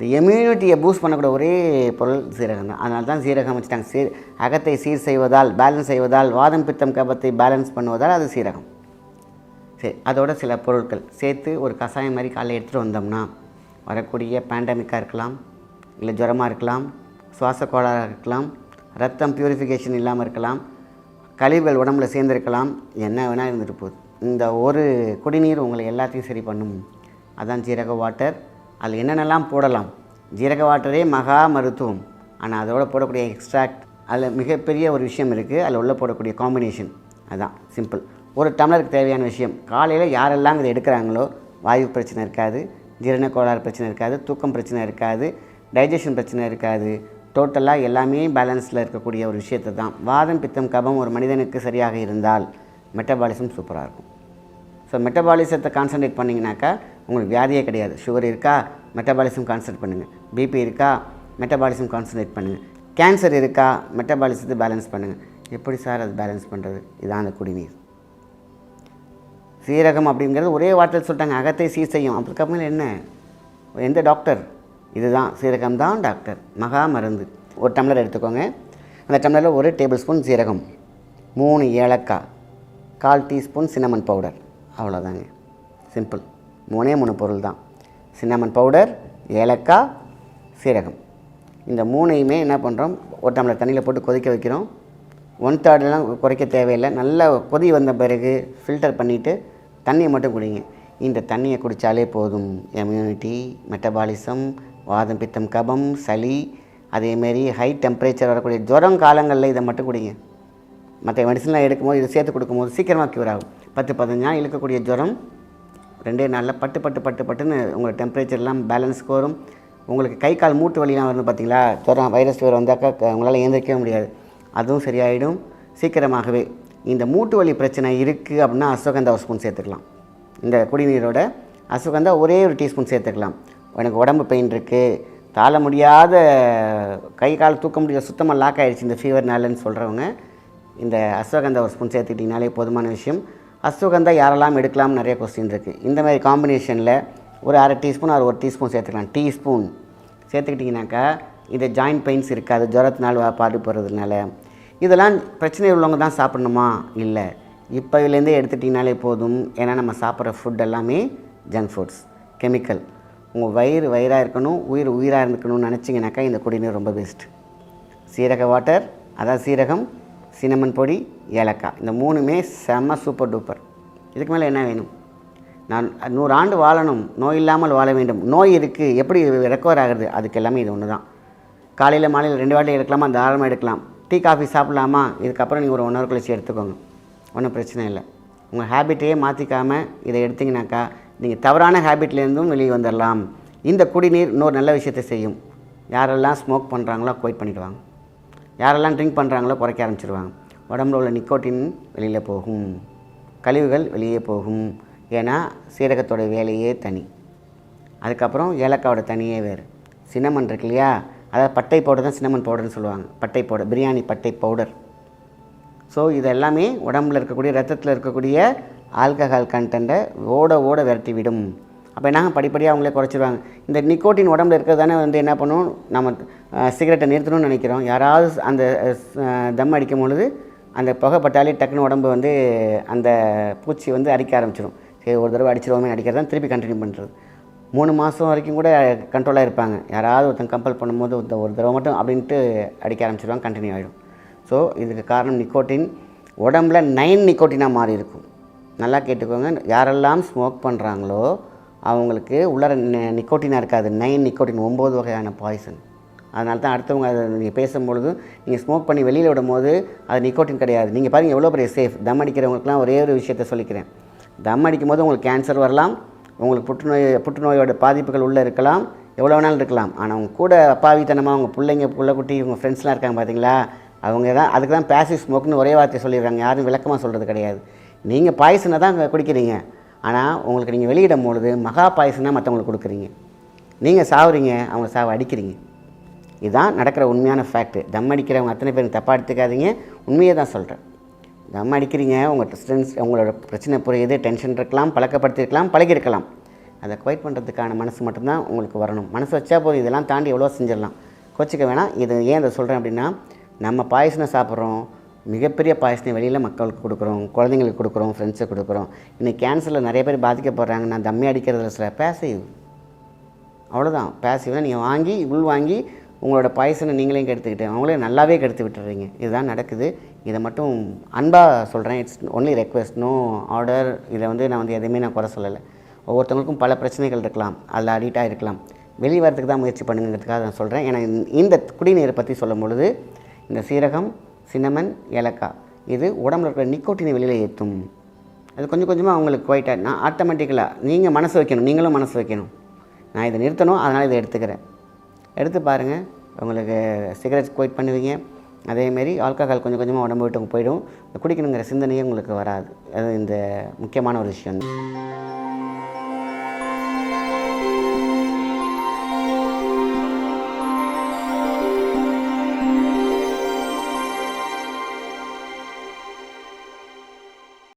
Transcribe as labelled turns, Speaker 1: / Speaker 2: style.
Speaker 1: இந்த இம்யூனிட்டியை பூஸ்ட் பண்ணக்கூடிய ஒரே பொருள் சீரகம் தான். அதனால தான் சீரகம் வச்சுட்டாங்க. சீர் அகத்தை சீர் செய்வதால் பேலன்ஸ் செய்வதால் வாதம் பித்தம் கபத்தை பேலன்ஸ் பண்ணுவதால் அது சீரகம். சரி அதோட சில பொருட்கள். சேர்த்து ஒரு கஷாயம் மாதிரி காலையில் எடுத்துகிட்டு வந்தோம்னா வரக்கூடிய பேண்டமிக்காக இருக்கலாம் இல்லை ஜுரமாக இருக்கலாம் சுவாச கோளாறாக இருக்கலாம் ரத்தம் பியூரிஃபிகேஷன் இல்லாமல் இருக்கலாம் கழிவுகள் உடம்புல சேர்ந்துருக்கலாம் என்ன வேணால் இருந்துட்டு போகுது. இந்த ஒரு குடிநீர் உங்களை எல்லாத்தையும் சரி பண்ணும். அதான் ஜீரக வாட்டர் அதில் என்னென்னலாம் போடலாம்? ஜீரக வாட்டரே மகா மருத்துவம். ஆனால் அதோட போடக்கூடிய எக்ஸ்ட்ராக்ட் அதில் மிகப்பெரிய ஒரு விஷயம் இருக்குது அதில் உள்ள போடக்கூடிய காம்பினேஷன் அதுதான் சிம்பிள் ஒரு டம்ளருக்கு தேவையான விஷயம். காலையில் யாரெல்லாம் இதை எடுக்கிறாங்களோ வாயு பிரச்சனை இருக்காது ஜீரண கோளாறு பிரச்சனை இருக்காது தூக்கம் பிரச்சனை இருக்காது டைஜஷன் பிரச்சனை இருக்காது. டோட்டலாக எல்லாமே பேலன்ஸில் இருக்கக்கூடிய ஒரு விஷயத்தை தான். வாதம் பித்தம் கபம் ஒரு மனிதனுக்கு சரியாக இருந்தால் மெட்டபாலிசம் சூப்பராக இருக்கும். ஸோ மெட்டபாலிசத்தை கான்சன்ட்ரேட் பண்ணிங்கனாக்கா உங்களுக்கு வியாதியே கிடையாது. சுகர் இருக்கா? மெட்டபாலிசம் கான்சன்ட்ரேட் பண்ணுங்கள் பிபி இருக்கா? மெட்டபாலிசம் கான்சன்ட்ரேட் பண்ணுங்கள் கேன்சர் இருக்கா? மெட்டபாலிசத்தை பேலன்ஸ் பண்ணுங்கள் எப்படி சார் அது பேலன்ஸ் பண்ணுறது இதான் அந்த குடிநீர். சீரகம் அப்படிங்கிறது ஒரே வார்த்தையில் சொல்லிட்டாங்க. அகத்தை சீர் செய்யும். அதுக்கப்புறம் என்ன? எந்த டாக்டர் இதுதான். சீரகம் தான் டாக்டர் மகா மருந்து. ஒரு டம்ளர் எடுத்துக்கோங்க. அந்த டம்ளரில் ஒரு டேபிள் ஸ்பூன் சீரகம். மூணு ஏலக்காய். கால் டீஸ்பூன் சின்னமன் பவுடர் அவ்வளோதாங்க சிம்பிள் மூணே மூணு பொருள் தான் சின்னமன் பவுடர் ஏலக்காய் சீரகம். இந்த மூணையுமே என்ன பண்ணுறோம் ஒரு டம்ளர் தண்ணியில் போட்டு கொதிக்க வைக்கிறோம். ஒன் தேர்ட்லாம் குறைக்க தேவையில்லை. நல்லா கொதி வந்த பிறகு ஃபில்டர் பண்ணிவிட்டு தண்ணியை மட்டும் குடிங்க. இந்த தண்ணியை குடித்தாலே போதும். இம்யூனிட்டி மெட்டபாலிசம் வாதம் பித்தம் கபம் சளி அதேமாரி ஹை டெம்பரேச்சர் வரக்கூடிய ஜுரம் காலங்களில் இதை மட்டும் குடிங்க. மற்ற மெடிசன்லாம் எடுக்கும்போது இதை சேர்த்து கொடுக்கும்போது சீக்கிரமாக க்யூர் ஆகும். பத்து பதினஞ்சு நாள் இழுக்கக்கூடிய ஜுரம் ரெண்டே நாளில் பட்டு பட்டு பட்டு பட்டுன்னு உங்கள் டெம்பரேச்சர்லாம் பேலன்ஸ்க்கு வரும். உங்களுக்கு கை கால் மூட்டு வலிலாம் வரும் பார்த்தீங்களா? ஜுரம் வைரஸ் ஜுரம் வந்தாக்கா உங்களால் எழுந்திரிக்கவே முடியாது. அதுவும் சரியாயிடும். சீக்கிரமாகவே இந்த மூட்டு வலி பிரச்சனை இருக்குது அப்படின்னா அஸ்வகந்தா ஒரு ஸ்பூன் சேர்த்துக்கலாம். இந்த குடிநீரோட அஸ்வகந்தா ஒரே ஒரு டீஸ்பூன் சேர்த்துக்கலாம். எனக்கு உடம்பு பெயின் இருக்குது தாழ முடியாத கை கால் தூக்க முடியாத சுத்தமாக லாக் ஆகிடுச்சு இந்த ஃபீவர்னாலன்னு சொல்கிறவங்க இந்த அஸ்வகந்தா ஒரு ஸ்பூன் சேர்த்துக்கிட்டிங்கனாலே போதுமான விஷயம். அஸ்வகந்தா யாரெல்லாம் எடுக்கலாம்னு நிறைய கொஸ்டின் இருக்குது இந்த மாதிரி காம்பினேஷனில் ஒரு அரை டீஸ்பூன் ஒரு ஒரு டீஸ்பூன் சேர்த்துக்கலாம். டீஸ்பூன் சேர்த்துக்கிட்டிங்கனாக்கா இது ஜாயிண்ட் பெயின்ஸ் இருக்காது. ஜுரத்தினால் வா- பாடுபடுறதுனால. இதெல்லாம் பிரச்சனை உள்ளவங்க தான் சாப்பிடணுமா? இல்லை. இப்போலேருந்தே எடுத்துட்டிங்கனாலே போதும். ஏன்னா நம்ம சாப்பிட்ற ஃபுட் எல்லாமே ஜங்க் ஃபுட்ஸ் கெமிக்கல் உங்கள் வயிறு வயிறாக இருக்கணும் உயிர் உயிராக இருக்கணும்னு நினச்சிங்கனாக்கா இந்த குடிநீர் ரொம்ப பெஸ்ட் சீரக வாட்டர் அதாவது சீரகம் சினமன் பொடி ஏலக்காய். இந்த மூணுமே செம்ம சூப்பர் டூப்பர் இதுக்கு மேலே என்ன வேணும்? நான் நூறு ஆண்டு வாழணும். நோய் இல்லாமல் வாழ வேண்டும். நோய் இருக்குது எப்படி ரெக்கவர் ஆகிறது? அதுக்கு எல்லாமே இது ஒன்று தான் காலையில் மாலையில் ரெண்டு வாட்டி எடுக்கலாமா? தாராளமாக எடுக்கலாம். டீ காஃபி சாப்பிடலாமா? இதுக்கப்புறம் நீங்கள் ஒரு ஒன் ஹவர் கழிச்சு எடுத்துக்கோங்க. ஒன்றும் பிரச்சனை இல்லை. உங்கள் ஹேபிட்டையே மாற்றிக்காமல் இதை எடுத்திங்கனாக்கா நீங்கள் தவறான ஹேபிட்லேருந்தும் வெளியே வந்துடலாம் இந்த குடிநீர் இன்னொரு நல்ல விஷயத்தை செய்யும். யாரெல்லாம் ஸ்மோக் பண்ணுறாங்களோ குவைட் பண்ணிவிடுவாங்க யாரெல்லாம் ட்ரிங்க் பண்ணுறாங்களோ குறைக்க ஆரம்பிச்சிருவாங்க. உடம்புல உள்ள நிக்கோட்டின் வெளியில் போகும். கழிவுகள் வெளியே போகும். ஏன்னா சீரகத்தோட வேலையே தனி. அதுக்கப்புறம் ஏலக்காவோட தனியே வேறு. சின்னமன் இருக்கு இல்லையா? அதாவது பட்டை பவுடர் தான் சின்னமன் பவுடர்னு சொல்லுவாங்க. பட்டை பவுடர் பிரியாணி பட்டை பவுடர் ஸோ இது எல்லாமே உடம்புல இருக்கக்கூடிய ரத்தத்தில் இருக்கக்கூடிய ஆல்கஹால் கண்டென்ட்டை ஓட ஓட விரட்டி விடும் அப்போ என்ன? படிப்படியாக அவங்களே குறைச்சிருவாங்க. இந்த நிக்கோட்டின் உடம்புல இருக்கிறது தானே வந்து என்ன பண்ணும்? நம்ம சிகரெட்டை நிறுத்தணும்னு நினைக்கிறோம். யாராவது அந்த தம் அடிக்கும் பொழுது அந்த புகைப்பட்டாலே டக்குன்னு உடம்பு வந்து அந்த பூச்சி வந்து அரிக்க ஆரம்பிச்சிடும் சரி ஒரு தடவை அடிச்சிருவோமே அடிக்கிறது தான் திருப்பி கண்டினியூ பண்ணுறது மூணு மாதம் வரைக்கும் கூட கண்ட்ரோலாக இருப்பாங்க. யாராவது ஒருத்தன் கம்பல் பண்ணும்போது ஒருத்த ஒரு தடவை மட்டும் அப்படின்ட்டு அடிக்க ஆரம்பிச்சிருவாங்க கண்டினியூ ஆகிடும் ஸோ இதுக்கு காரணம் நிக்கோட்டின் உடம்புல நைன் நிக்கோட்டினாக மாறி இருக்கும் நல்லா கேட்டுக்கோங்க. யாரெல்லாம் ஸ்மோக் பண்ணுறாங்களோ அவங்களுக்கு உள்ளர நிக்கோட்டினாக இருக்காது. நைன் நிக்கோட்டின் ஒம்பது வகையான பாய்சன் அதனால தான் அடுத்தவங்க அதை நீங்கள் பேசும்பொழுது நீங்கள் ஸ்மோக் பண்ணி வெளியில் விடும்போது அது நிக்கோட்டின் கிடையாது. நீங்கள் பாருங்கள் எவ்வளோ பெரிய சேஃப் தம் அடிக்கிறவங்களுக்குலாம் ஒரே ஒரு விஷயத்த சொல்லிக்கிறேன். தம் அடிக்கும் போது உங்களுக்கு கேன்சர் வரலாம். உங்களுக்கு புற்றுநோய் புற்றுநோயோட பாதிப்புகள் உள்ளே இருக்கலாம். எவ்வளோ வேணாலும் இருக்கலாம். ஆனால் அவங்க கூட அப்பாவித்தனமாக அவங்க பிள்ளைங்க புள்ளக்குட்டி இவங்க ஃப்ரெண்ட்ஸ்லாம் இருக்காங்க பார்த்தீங்களா அவங்க தான் அதுக்கு தான் பேசிவ் ஸ்மோக்னு ஒரே வார்த்தை சொல்லிடுறாங்க. யாரும் விளக்கமாக சொல்கிறது கிடையாது. நீங்கள் பாய்சனை தான் குடிக்கிறீங்க. ஆனால் உங்களுக்கு நீங்கள் வெளியிடும் பொழுது மகா பாய்சனாக மற்றவங்களுக்கு கொடுக்குறீங்க. நீங்கள் சாவுறீங்க அவங்க சாவை அடிக்கிறீங்க. இதுதான் நடக்கிற உண்மையான ஃபேக்ட்டு தம் அடிக்கிறவங்க அத்தனை பேரும் தப்பாக எடுத்துக்காதீங்க. உண்மையை தான் சொல்கிறேன் தம் அடிக்கிறீங்க உங்கள் ஸ்ட்ரென்ஸ் உங்களோட பிரச்சனை புரியுது டென்ஷன் இருக்கலாம் பழக்கப்படுத்தியிருக்கலாம் பழகிருக்கலாம் அதை குவைட் பண்ணுறதுக்கான மனசு மட்டும்தான் உங்களுக்கு வரணும். மனசு வச்சா போதும் இதெல்லாம் தாண்டி எவ்வளோ செஞ்சிடலாம். கோச்சிக்க வேணாம். இது ஏன் இதை சொல்கிறேன் அப்படின்னா நம்ம பாயசனை சாப்பிட்றோம். மிகப்பெரிய பாயசனை வெளியில் மக்களுக்கு கொடுக்குறோம் குழந்தைங்களுக்கு கொடுக்குறோம் ஃப்ரெண்ட்ஸுக்கு கொடுக்குறோம். இன்னைக்கு கேன்சரில் நிறைய பேர் பாதிக்கப்படுறாங்க. நான் தம்மி அடிக்கிறதுல சில பேசிவ் அவ்வளோதான் பேசிவ்னா நீங்கள் வாங்கி உள் வாங்கி உங்களோட பாய்சனை நீங்களே கெடுத்துக்கிட்டு அவங்களே நல்லாவே கெடுத்து விட்டுறீங்க. இதுதான் நடக்குது. இதை மட்டும் அன்பாக சொல்கிறேன் it's only request no order இதை வந்து நான் வந்து எதுவுமே நான் குறை சொல்லலை. ஒவ்வொருத்தவங்களுக்கும் பல பிரச்சனைகள் இருக்கலாம். அதில் அடிக்டாக இருக்கலாம் வெளியே வரத்துக்கு தான் முயற்சி பண்ணுங்கிறதுக்காக நான் சொல்கிறேன் ஏன்னா இந்த குடிநீரை பற்றி சொல்லும் பொழுது இந்த சீரகம் சின்னமன் ஏலக்காய் இது உடம்புல இருக்கிற நிக்கோட்டினை வெளியில் ஏற்றும் அது கொஞ்சம் கொஞ்சமாக அவங்களுக்கு குவைட்டாக நான் ஆட்டோமேட்டிக்கலாக நீங்கள் மனசு வைக்கணும் நீங்களும் மனசு வைக்கணும். நான் இதை நிறுத்தணும் அதனால் இதை எடுத்துக்கிறேன். எடுத்து பாருங்கள் உங்களுக்கு சிகரெட் குவைட் பண்ணுவீங்க. அதேமாரி ஆல்கஹால் கொஞ்சம் கொஞ்சமாக உடம்பு விட்டு போயிடும். குடிக்கணுங்கிற சிந்தனையே உங்களுக்கு வராது. அது இந்த முக்கியமான ஒரு விஷயம்.